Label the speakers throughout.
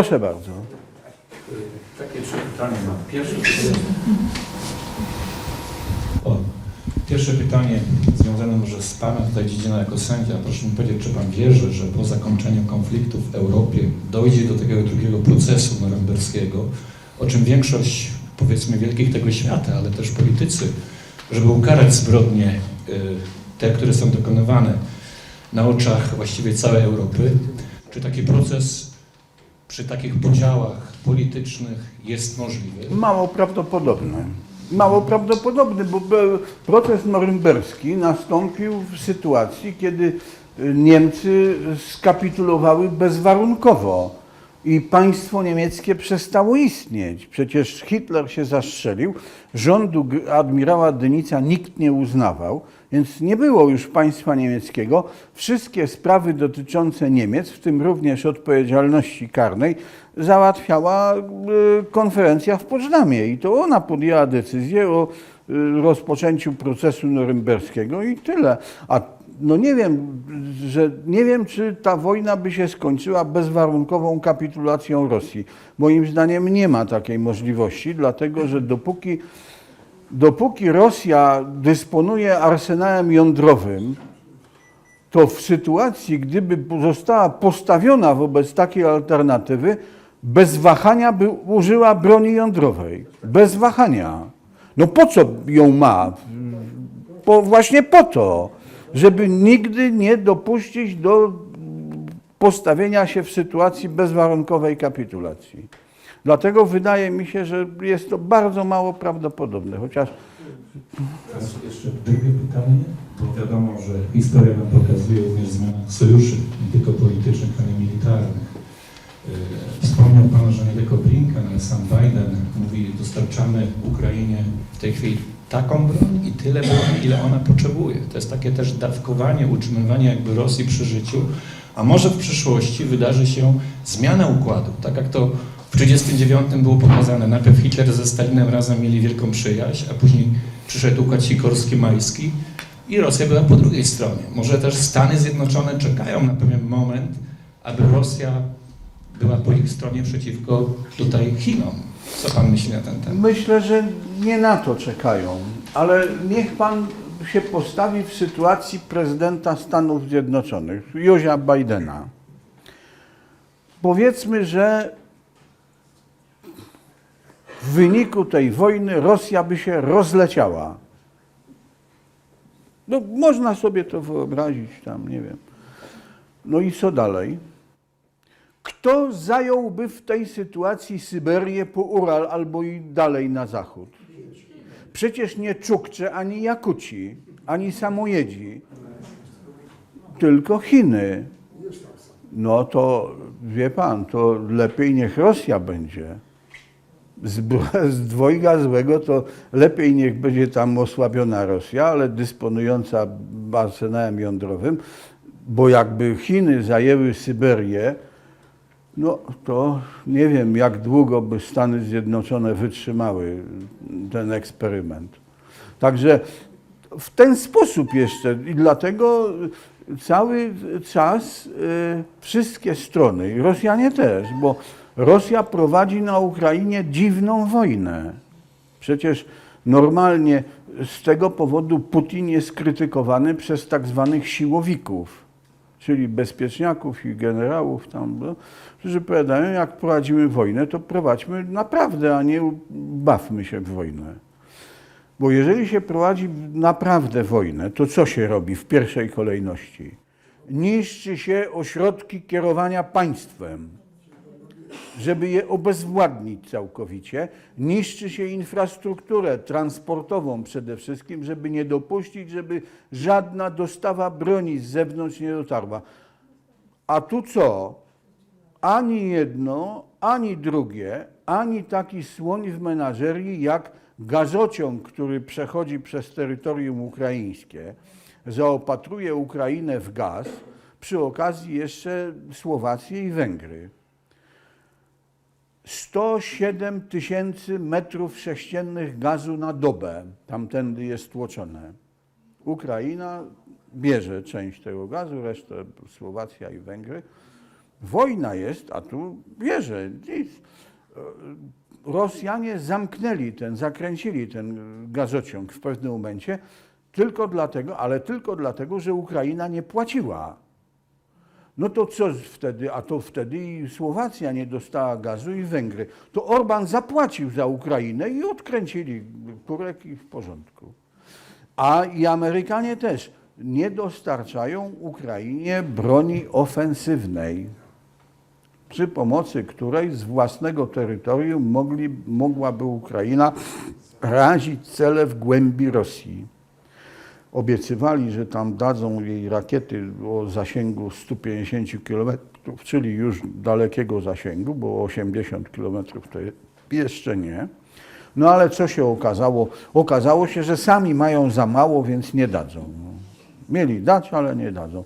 Speaker 1: Proszę bardzo.
Speaker 2: Takie trzy pytania mam. Pierwsze pytanie. Pierwsze pytanie związane może z Panem tutaj dziedzina jako sędzia. Proszę mi powiedzieć, czy Pan wierzy, że po zakończeniu konfliktu w Europie dojdzie do takiego drugiego procesu norymberskiego, o czym większość, powiedzmy, wielkich tego świata, ale też politycy, żeby ukarać zbrodnie, y, te, które są dokonywane na oczach właściwie całej Europy, czy taki proces przy takich podziałach politycznych jest możliwy?
Speaker 1: Mało prawdopodobne. Mało prawdopodobny, bo proces norymberski nastąpił w sytuacji, kiedy y, Niemcy skapitulowały bezwarunkowo i państwo niemieckie przestało istnieć. Przecież Hitler się zastrzelił, rządu admirała Dynica nikt nie uznawał, więc nie było już państwa niemieckiego. Wszystkie sprawy dotyczące Niemiec, w tym również odpowiedzialności karnej, załatwiała y, konferencja w Poczdamie i to ona podjęła decyzję o y, rozpoczęciu procesu norymberskiego i tyle. A no nie wiem, że nie wiem, czy ta wojna by się skończyła bezwarunkową kapitulacją Rosji. Moim zdaniem nie ma takiej możliwości, dlatego że dopóki, dopóki Rosja dysponuje arsenałem jądrowym, to w sytuacji, gdyby została postawiona wobec takiej alternatywy, bez wahania by użyła broni jądrowej. Bez wahania. No po co ją ma? Po, właśnie po to, żeby nigdy nie dopuścić do postawienia się w sytuacji bezwarunkowej kapitulacji. Dlatego wydaje mi się, że jest to bardzo mało prawdopodobne, chociaż
Speaker 2: Teraz jeszcze drugie pytanie, bo wiadomo, że historia nam pokazuje również zmianę sojuszy, nie tylko politycznych, ale militarnych. Yy, Wspomniał Pan, że nie tylko Blinken, ale sam Biden mówi, dostarczamy Ukrainie w tej chwili taką broń i tyle broni, ile ona potrzebuje. To jest takie też dawkowanie, utrzymywanie jakby Rosji przy życiu, a może w przyszłości wydarzy się zmiana układu, tak jak to w 1939 było pokazane. Najpierw Hitler ze Stalinem razem mieli wielką przyjaźń, a później przyszedł układ Sikorski-Majski i Rosja była po drugiej stronie. Może też Stany Zjednoczone czekają na pewien moment, aby Rosja była po ich stronie przeciwko tutaj Chinom. Co pan myśli na ten temat?
Speaker 1: Myślę, że nie na to czekają, ale niech pan się postawi w sytuacji prezydenta Stanów Zjednoczonych, Józia Bidena. Powiedzmy, że w wyniku tej wojny Rosja by się rozleciała. No, można sobie to wyobrazić tam, nie wiem. No i co dalej? Kto zająłby w tej sytuacji Syberię po Ural albo i dalej na zachód? Przecież nie Czukcze, ani Jakuci, ani Samojedzi, tylko Chiny. No to wie pan, to lepiej niech Rosja będzie. Z, z dwojga złego to lepiej niech będzie tam osłabiona Rosja, ale dysponująca arsenałem jądrowym, bo jakby Chiny zajęły Syberię, no to nie wiem, jak długo by Stany Zjednoczone wytrzymały ten eksperyment. Także w ten sposób jeszcze i dlatego cały czas y, wszystkie strony, i Rosjanie też, bo Rosja prowadzi na Ukrainie dziwną wojnę. Przecież normalnie z tego powodu Putin jest krytykowany przez tak zwanych siłowików, czyli bezpieczniaków i generałów tam, no, którzy powiadają, jak prowadzimy wojnę, to prowadźmy naprawdę, a nie bawmy się w wojnę. Bo jeżeli się prowadzi naprawdę wojnę, to co się robi w pierwszej kolejności? Niszczy się ośrodki kierowania państwem, żeby je obezwładnić całkowicie. Niszczy się infrastrukturę transportową przede wszystkim, żeby nie dopuścić, żeby żadna dostawa broni z zewnątrz nie dotarła. A tu co? Ani jedno, ani drugie, ani taki słoń w menażerii jak gazociąg, który przechodzi przez terytorium ukraińskie, zaopatruje Ukrainę w gaz, przy okazji jeszcze Słowację i Węgry. 107 tysięcy metrów sześciennych gazu na dobę tamtędy jest tłoczone. Ukraina bierze część tego gazu, resztę Słowacja i Węgry. Wojna jest, a tu wierzę, nic. Rosjanie zamknęli ten, zakręcili ten gazociąg w pewnym momencie tylko dlatego, ale tylko dlatego, że Ukraina nie płaciła. No to co wtedy? A to wtedy i Słowacja nie dostała gazu i Węgry. To Orban zapłacił za Ukrainę i odkręcili kurek i w porządku. A i Amerykanie też nie dostarczają Ukrainie broni ofensywnej, przy pomocy której z własnego terytorium mogli, mogłaby Ukraina razić cele w głębi Rosji. Obiecywali, że tam dadzą jej rakiety o zasięgu 150 km, czyli już dalekiego zasięgu, bo 80 km to jeszcze nie. No ale co się okazało? Okazało się, że sami mają za mało, więc nie dadzą. Mieli dać, ale nie dadzą.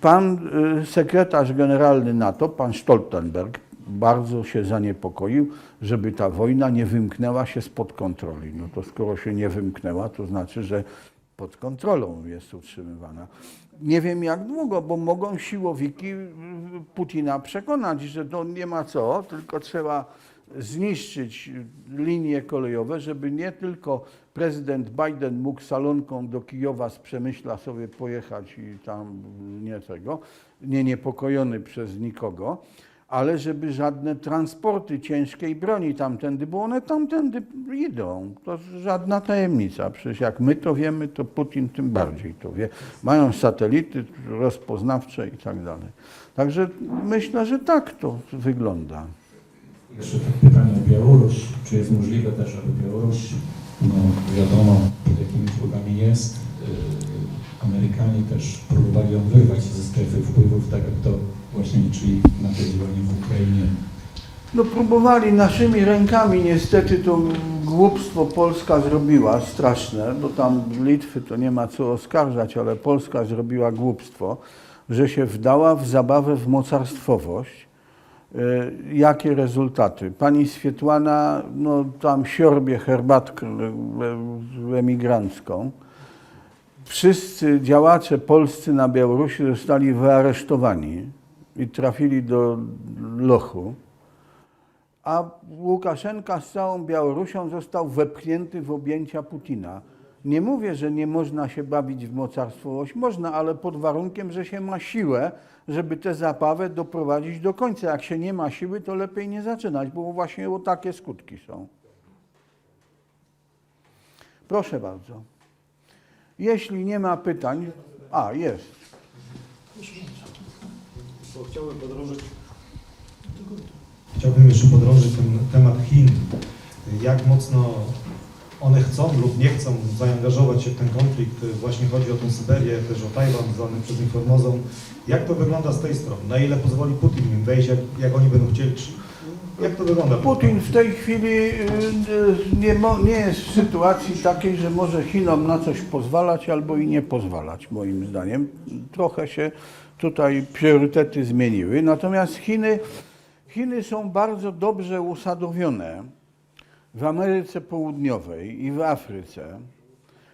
Speaker 1: Pan y, sekretarz generalny NATO, pan Stoltenberg, bardzo się zaniepokoił, żeby ta wojna nie wymknęła się spod kontroli. No to skoro się nie wymknęła, to znaczy, że pod kontrolą jest utrzymywana. Nie wiem jak długo, bo mogą siłowiki Putina przekonać, że to nie ma co, tylko trzeba zniszczyć linie kolejowe, żeby nie tylko prezydent Biden mógł salonką do Kijowa z Przemyśla sobie pojechać i tam nie tego, nie niepokojony przez nikogo, ale żeby żadne transporty ciężkiej broni tamtędy, bo one tamtędy idą. To żadna tajemnica. Przecież jak my to wiemy, to Putin tym bardziej to wie. Mają satelity rozpoznawcze i tak dalej. Także myślę, że tak to wygląda.
Speaker 2: Jeszcze pytanie o Białoruś. Czy jest możliwe też, aby Białoruś, no wiadomo, pod jakimi wpływami jest, yy, Amerykanie też próbowali ją wyrwać ze strefy wpływów, tak jak to właśnie liczyli na te działania w Ukrainie.
Speaker 1: No próbowali naszymi rękami, niestety to głupstwo Polska zrobiła straszne, bo tam Litwy to nie ma co oskarżać, ale Polska zrobiła głupstwo, że się wdała w zabawę w mocarstwowość. E, Jakie rezultaty? Pani Swietłana no, tam siorbie herbatkę e, emigrancką. Wszyscy działacze polscy na Białorusi zostali wyaresztowani i trafili do lochu a Łukaszenka z całą Białorusią został wepchnięty w objęcia Putina. Nie mówię, że nie można się bawić w mocarstwowość, można, ale pod warunkiem, że się ma siłę, żeby tę zabawę doprowadzić do końca. Jak się nie ma siły, to lepiej nie zaczynać, bo właśnie o takie skutki są. Proszę bardzo. Jeśli nie ma pytań, a jest.
Speaker 3: Bo chciałbym podrążyć
Speaker 4: Chciałbym jeszcze podrążyć ten temat Chin. Jak mocno one chcą lub nie chcą zaangażować się w ten konflikt. Właśnie chodzi o tą Syberię, też o Tajwan, zwany przez nich Formozą. Jak to wygląda z tej strony? Na ile pozwoli Putin im wejść, jak, jak oni będą chcieli? Czy, jak to wygląda?
Speaker 1: Putin w tej chwili y, nie, nie jest w sytuacji takiej, że może Chinom na coś pozwalać albo i nie pozwalać, moim zdaniem. Trochę się tutaj priorytety zmieniły. Natomiast Chiny, Chiny są bardzo dobrze usadowione w Ameryce Południowej i w Afryce,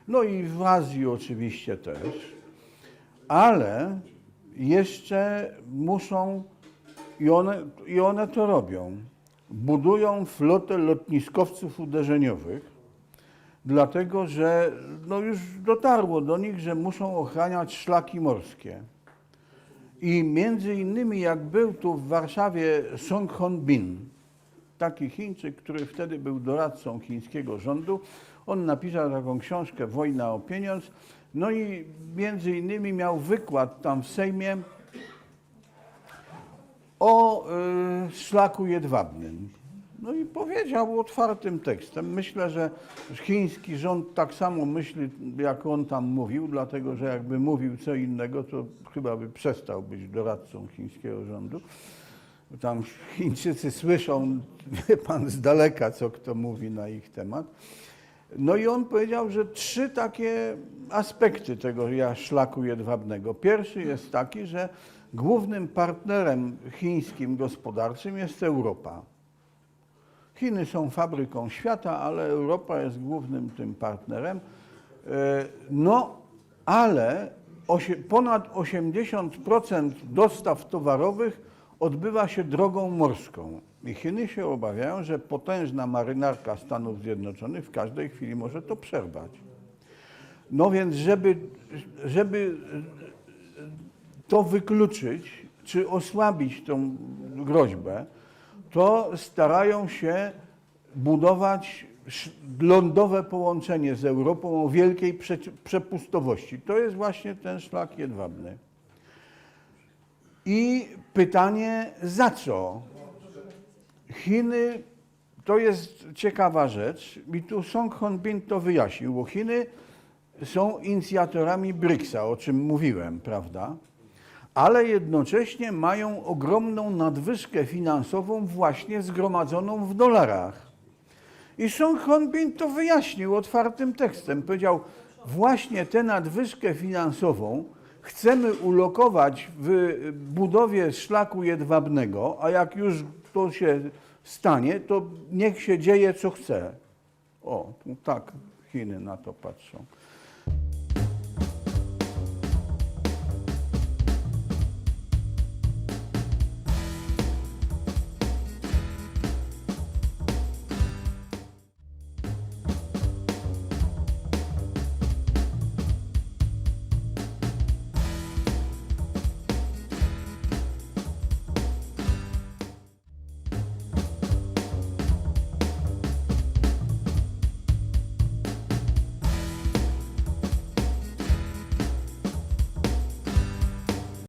Speaker 1: no i w Azji oczywiście też, ale jeszcze muszą i one, I one to robią. Budują flotę lotniskowców uderzeniowych, dlatego że no już dotarło do nich, że muszą ochraniać szlaki morskie. I między innymi, jak był tu w Warszawie Song Hon-bin, taki Chińczyk, który wtedy był doradcą chińskiego rządu, on napisał taką książkę Wojna o pieniądz, no i między innymi miał wykład tam w Sejmie o y, szlaku jedwabnym. No i powiedział otwartym tekstem. Myślę, że chiński rząd tak samo myśli, jak on tam mówił, dlatego że jakby mówił co innego, to chyba by przestał być doradcą chińskiego rządu. Tam Chińczycy słyszą, wie pan, z daleka, co kto mówi na ich temat. No i on powiedział, że trzy takie aspekty tego szlaku jedwabnego. Pierwszy jest taki, że głównym partnerem chińskim gospodarczym jest Europa. Chiny są fabryką świata, ale Europa jest głównym tym partnerem. E, No, ale ponad 80% dostaw towarowych odbywa się drogą morską. I Chiny się obawiają, że potężna marynarka Stanów Zjednoczonych w każdej chwili może to przerwać. No więc, żeby, żeby to wykluczyć, czy osłabić tą groźbę, to starają się budować lądowe połączenie z Europą o wielkiej przeci- przepustowości. To jest właśnie ten szlak jedwabny. I pytanie, za co? Chiny, to jest ciekawa rzecz i tu Song Honbin to wyjaśnił, bo Chiny są inicjatorami BRICS-a, o czym mówiłem, prawda? Ale jednocześnie mają ogromną nadwyżkę finansową właśnie zgromadzoną w dolarach. I Song Honbin to wyjaśnił otwartym tekstem. Powiedział, właśnie tę nadwyżkę finansową chcemy ulokować w budowie szlaku jedwabnego, a jak już to się stanie, to niech się dzieje co chce. O, tak Chiny na to patrzą.